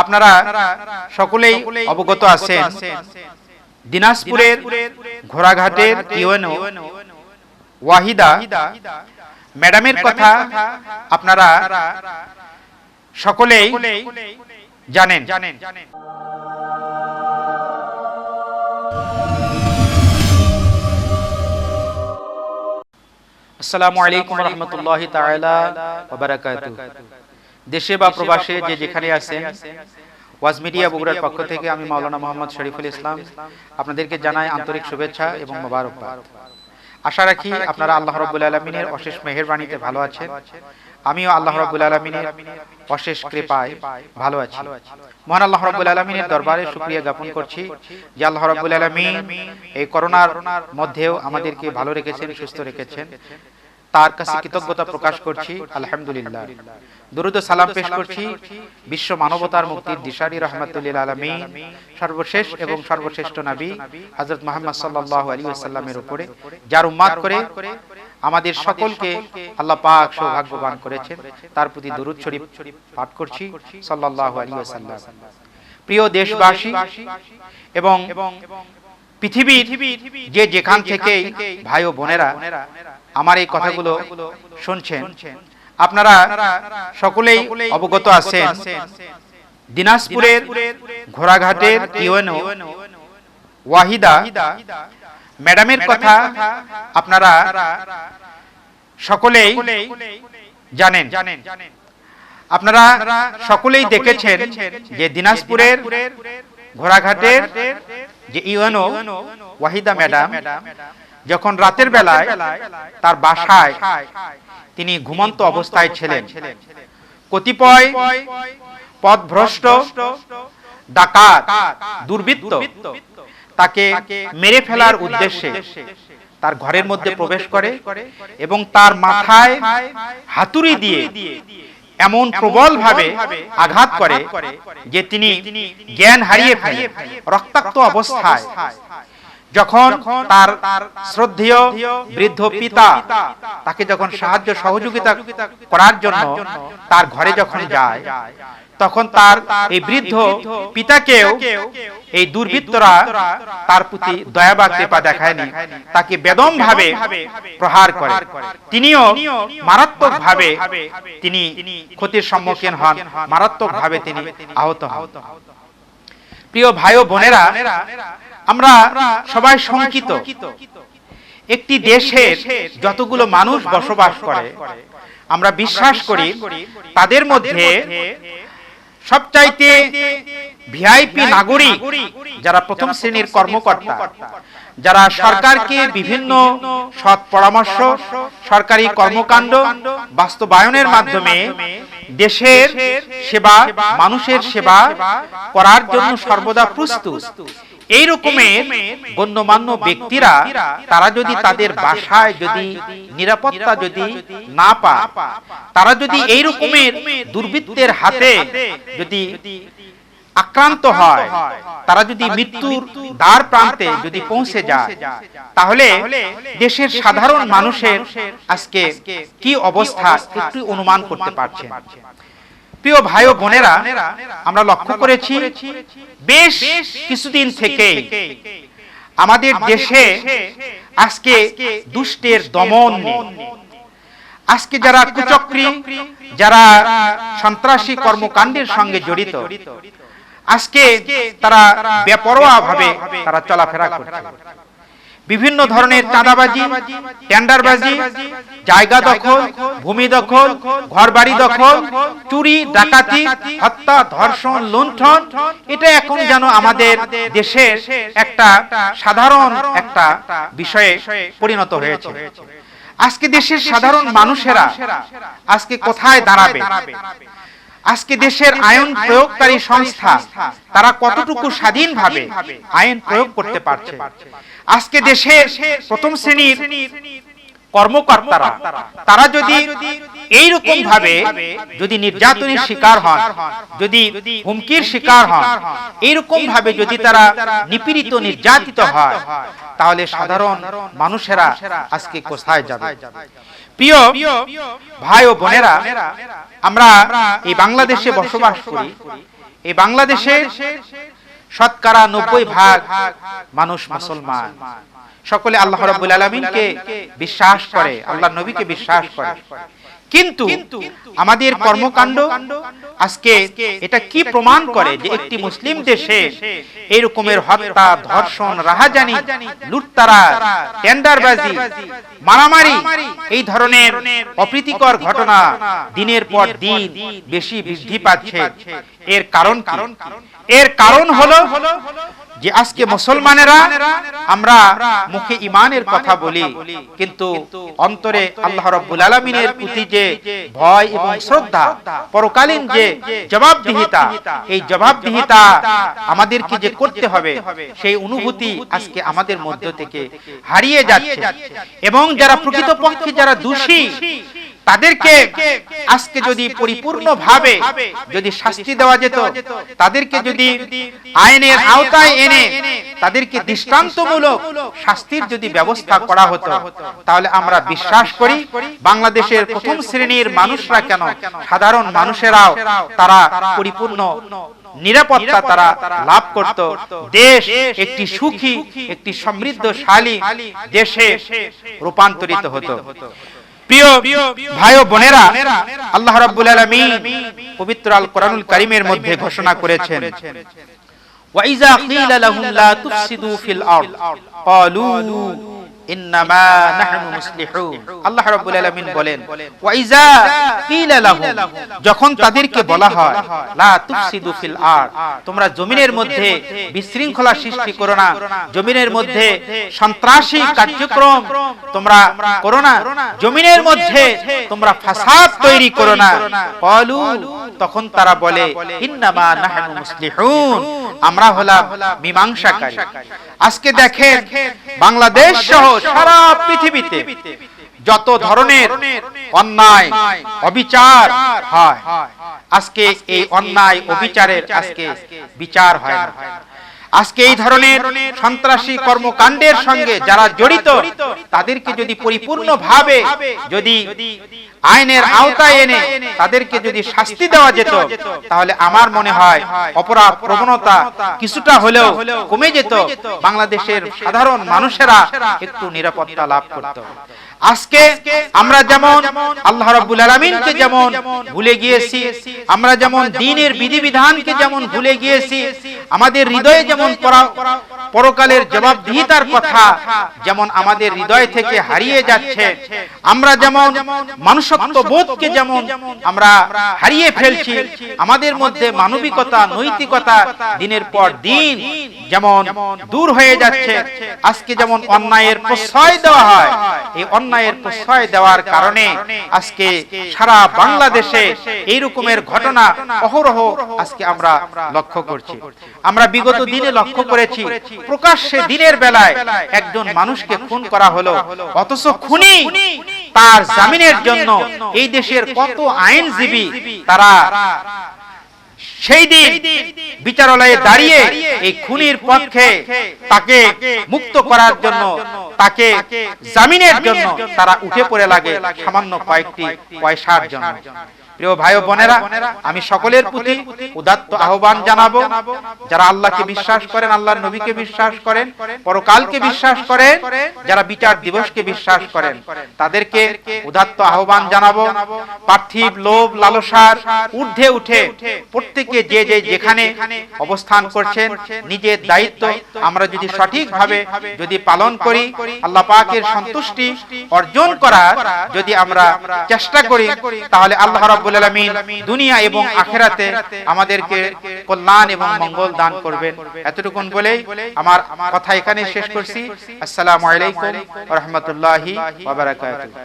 আপনারা সকলেই অবগত আছেন। দিনাজপুরের ঘোড়াঘাটের ইউএনও ওয়াহিদা ম্যাডামের কথা আপনারা সকলেই জানেন। জানেন। আসসালামু আলাইকুম রহমতুল্লাহ বারাকাতুহু। দেশে বা প্রবাসে যে যেখানে আছেন ওয়াজ মিডিয়া বগুড়ার পক্ষ থেকে আমি মাওলানা মোহাম্মদ শরীফুল ইসলাম আপনাদেরকে জানাই আন্তরিক শুভেচ্ছা এবং মোবারকবাদ। আশা রাখি আপনারা আল্লাহ রাব্বুল আলামিনের অশেষ মেহেরবানিতে ভালো আছেন। আমিও আল্লাহ রাব্বুল আলামিনের অশেষ কৃপায় ভালো আছি। মহান আল্লাহ রাব্বুল আলামিনের দরবারে শুকরিয়া জ্ঞাপন করছি যে আল্লাহ রাব্বুল আলামিন এই করোনার মধ্যেও আমাদেরকে ভালো রেখেছেন সুস্থ রেখেছেন। তার কাছে কৃতজ্ঞতা প্রকাশ করছি। আলহামদুলিল্লাহ। দুরুদ সালাম পেশ করছি বিশ্ব মানবতার মুক্তির দিশারি রহমতুল্লিল আলমী সর্বশেষ এবং সর্বশ্রেষ্ঠ নবী হজরত মোহাম্মদ সাল্লাহ আলী সাল্লামের উপরে যার উম্মাদ করে আমাদের সকলকে আল্লাহ পাক সৌভাগ্যবান করেছেন। তার প্রতি দুরুদ শরীফ পাঠ করছি সাল্লাহ আলী সাল্লাম প্রিয় দেশবাসী এবং পৃথিবীর যে যেখান থেকে ভাই ও বোনেরা আমার এই কথাগুলো শুনছেন। আপনারা সকলেই অবগত আছেন। দিনাজপুরের ঘোড়াঘাটের ইউএনও ওয়াহিদা ম্যাডামের কথা আপনারা সকলেই জানেন। আপনারা সকলেই দেখেছেন যে দিনাজপুরের ঘোড়াঘাটের যে ইউএনও ওয়াহিদা ম্যাডাম যখন রাতের বেলায় তার বাসায় তিনি ঘুমন্ত অবস্থায় ছিলেন। কতিপয় পথভ্রষ্ট ডাকাত, দুর্বৃত্ত তাকে মেরে ফেলার উদ্দেশ্যে তার ঘরের মধ্যে প্রবেশ করে এবং তার মাথায় হাতুড়ি দিয়ে এমন প্রবল ভাবে আঘাত করে যে তিনি জ্ঞান হারিয়ে ফেলে রক্তাক্ত অবস্থায়। যখন তার শ্রদ্ধেয় বৃদ্ধ পিতা তাকে যখন সাহায্য সহযোগিতা করার জন্য তার ঘরে যখন যায় তখন তার এই বৃদ্ধ পিতাকেও এই দুর্বৃত্তরা তার প্রতি দয়া বা কৃপা দেখায়নি তাকে বেদম ভাবে প্রহার করে। তিনিও মারাত্মক ভাবে তিনি ক্ষতির সম্মুখীন হন মারাত্মক ভাবে তিনি আহত হন। প্রিয় ভাই ও বোনেরা আমরা সবাই শঙ্কিত। একটি দেশের যতগুলো মানুষ বসবাস করে আমরা বিশ্বাস করি তাদের মধ্যে সবচাইতে ভিআইপি নাগরিক যারা প্রথম শ্রেণির কর্মকর্তা যারা সরকারকে বিভিন্ন সৎ পরামর্শ সরকারি কর্মকাণ্ড বাস্তবায়নের মাধ্যমে দেশের সেবা মানুষের সেবা করার জন্য সর্বদা প্রস্তুত। এই রকমের গণ্যমান্য ব্যক্তিরা তারা যদি তাদের বাসায় যদি নিরাপত্তা যদি না পায় তারা যদি এই রকমের দুর্বৃত্তের হাতে যদি আক্রান্ত হয় তারা যদি মৃত্যুর দ্বার প্রান্তে যদি পৌঁছে যায় তাহলে দেশের সাধারণ মানুষের আজকে কি অবস্থা একটু অনুমান করতে পারছেন? প্রিয় ভাই ও বোনেরা আমরা লক্ষ্য করেছি বেশ কিছুদিন থেকে আমাদের দেশে আজকে দুষ্টের দমন আজকে যারা কুচক্রী যারা সন্ত্রাসী কর্মকাণ্ডের সঙ্গে জড়িত আজকে তারা বেপরোয়া ভাবে তারা চলাফেরা করছে। বিভিন্ন ধরনের চাঁদাবাজি, টেন্ডারবাজি, জায়গা দখল, ভূমি দখল ঘর বাড়ি দখল, চুরি, ডাকাতি, হত্যা, ধর্ষণ, লুণ্ঠন, এটা এখন যেন আমাদের দেশের একটা সাধারণ একটা বিষয়ে পরিণত হয়েছে। আজকে দেশের সাধারণ মানুষেরা আজকে কোথায় দাঁড়াবে? আজকে দেশের আইন প্রয়োগকারী সংস্থা তারা কতটুকু স্বাধীনভাবে আইন প্রয়োগ করতে পারছে? আজকে দেশের প্রথম শ্রেণির কর্মকর্তারা তারা যদি এইরকম ভাবে যদি নির্যাতনের শিকার হন যদি হুমকির শিকার হন এইরকম ভাবে যদি তারা নিপীড়িত নির্যাতিত হয় তাহলে সাধারণ মানুষেরা আজকে কোথায় যাবে? প্রিয় ভাই ও বোনেরা আমরা এই বাংলাদেশে বসবাস করি। এই বাংলাদেশে শতকরা নব্বই ভাগ মানুষ মুসলমান। সকলে আল্লাহ রাব্বুল আলামিনকে বিশ্বাস করে আল্লাহ নবীকে বিশ্বাস করে। কিন্তু আমাদের কর্মকাণ্ড আজকে এটা কি প্রমাণ করে যে একটি মুসলিম দেশে এই রকমের হত্যা ধর্ষণ রাহাজানি লুটতারা টেন্ডারবাজি মারামারি এই ধরনের অপ্রীতিকর ঘটনা দিনের পর দিন বেশি বৃদ্ধি পাচ্ছে। এর কারণ কি? এর কারণ হলো যে আজকে মুসলমানেরা আমরা মুখে ইমানের কথা বলি, কিন্তু অন্তরে আল্লাহ রাব্বুল আলামিনের প্রতি যে ভয় এবং শ্রদ্ধা, পরকালীন যে জবাবদিহিতা, এই জবাবদিহিতা আমাদেরকে যে করতে হবে, সেই অনুভূতি আজকে আমাদের মধ্য থেকে হারিয়ে যাচ্ছে। এবং যারা প্রকৃতপক্ষে যারা দোষী তাদেরকে আজকে যদি পরিপূর্ণভাবে যদি শাস্তি দেওয়া যেত তাদেরকে যদি আইনের আওতায় এনে তাদেরকে দৃষ্টান্তমূলক শাস্তির যদি ব্যবস্থা করা হতো তাহলে আমরা বিশ্বাস করি বাংলাদেশের প্রথম শ্রেণির মানুষরা কেন? সাধারণ মানুষেরাও তারা পরিপূর্ণ নিরাপত্তা তারা লাভ করত। দেশ একটি সুখী একটি সমৃদ্ধশালী দেশে রূপান্তরিত হতো। প্রিয় বোনেরা, আল্লাহ রাব্বুল আলামিন পবিত্র আল কোরআনুল কারীমের মধ্যে ঘোষণা করেছেন। ওয়াইজা কিলা লাহুম লা তুফসিদু ফিল আরদ, ক্বালু যখন তাদেরকে বলা হয় তোমরা জমিনের মধ্যে বিশৃঙ্খলা সৃষ্টি করো না। জমিনের মধ্যে সন্ত্রাসী কার্যক্রম তোমরা করো না। জমিনের মধ্যে তোমরা ফাসাদ তৈরি করো না। তখন তারা বলে, ইন্নামা নাহনু মুসলিহুন। আমরা হলাম মীমাংসাকারী। আজকে দেখেন, বাংলাদেশ সহ সারা পৃথিবীতে যত ধরনের অন্যায়, অবিচার হয়, আজকে এই অন্যায় অবিচারের আজকে বিচার হয় না। আজকে এই ধরনের সন্ত্রাসী কর্মকাণ্ডের সঙ্গে যারা জড়িত, তাদেরকে যদি পরিপূর্ণভাবে যদি আইনের আওতায় এনে তাদেরকে যদি শাস্তি দেওয়া যেত তাহলে আমার মনে হয় অপরাধ প্রবণতা কিছুটা হলেও কমে যেত বাংলাদেশের সাধারণ মানুষেরা একটু নিরাপত্তা লাভ করত। আজকে আমরা যেমন আল্লাহ রাব্বুল আলামিনকে যেমন ভুলে গিয়েছি আমরা যেমন দ্বীনের বিধিবিধানকে যেমন ভুলে গিয়েছি আমাদের হৃদয়ে যেমন পরকালের জবাবদিহিতার কথা যেমন আমাদের হৃদয় থেকে হারিয়ে যাচ্ছে আমরা যেমন মানুষত্ব বোধকে যেমন আমরা হারিয়ে ফেলছি আমাদের মধ্যে মানবিকতা নৈতিকতা দিনের পর দিন যেমন দূর হয়ে যাচ্ছে আজকে যেমন অন্যায়ের প্রশ্রয় দেওয়া হয় এই অন্যায়ের প্রশ্রয় দেওয়ার কারণে আজকে সারা বাংলাদেশে এই রকমের ঘটনা অহরহ আজকে আমরা লক্ষ্য করছি। আমরা বিগত দিনে লক্ষ্য করেছি প্রকাশ্যে দিনের বেলায় একজন মানুষকে খুন করা হলো। অথচ খুনি তার জামিনের জন্য এই দেশের কত আইনজীবী তারা সেই দিন বিচারালয়ে দাঁড়িয়ে এই খুনির পক্ষে তাকে মুক্ত করার জন্য তাকে জামিনের জন্য তারা উঠে পড়ে লাগে সামান্য কয়েকটি পয়সার জন্য। প্রিয় ভাই বোনেরা, আমি সকলের প্রতি উদাত্ত আহ্বান জানাব, যারা আল্লাহকে বিশ্বাস করেন, আল্লাহর নবীকে বিশ্বাস করেন, পরকালকে বিশ্বাস করেন, যারা বিচার দিবসকে বিশ্বাস করেন, তাদেরকে উদাত্ত আহ্বান জানাব। পার্থিব লোভ, লালসার ঊর্ধ্বে উঠে প্রত্যেকে যে যে যেখানে অবস্থান করছেন, নিজের দায়িত্ব আমরা যদি সঠিকভাবে যদি পালন করি, আল্লাহ পাকের সন্তুষ্টি অর্জন করার যদি আমরা চেষ্টা করি, তাহলে আল্লাহ রাব্বুল আলমিন দুনিয়া এবং আখেরাতে আমাদেরকে কল্যাণ এবং মঙ্গল দান করবেন। এতটুকুন বলে আমার কথা এখানে শেষ করছি। আসসালামু আলাইকুম রাহমাতুল্লাহি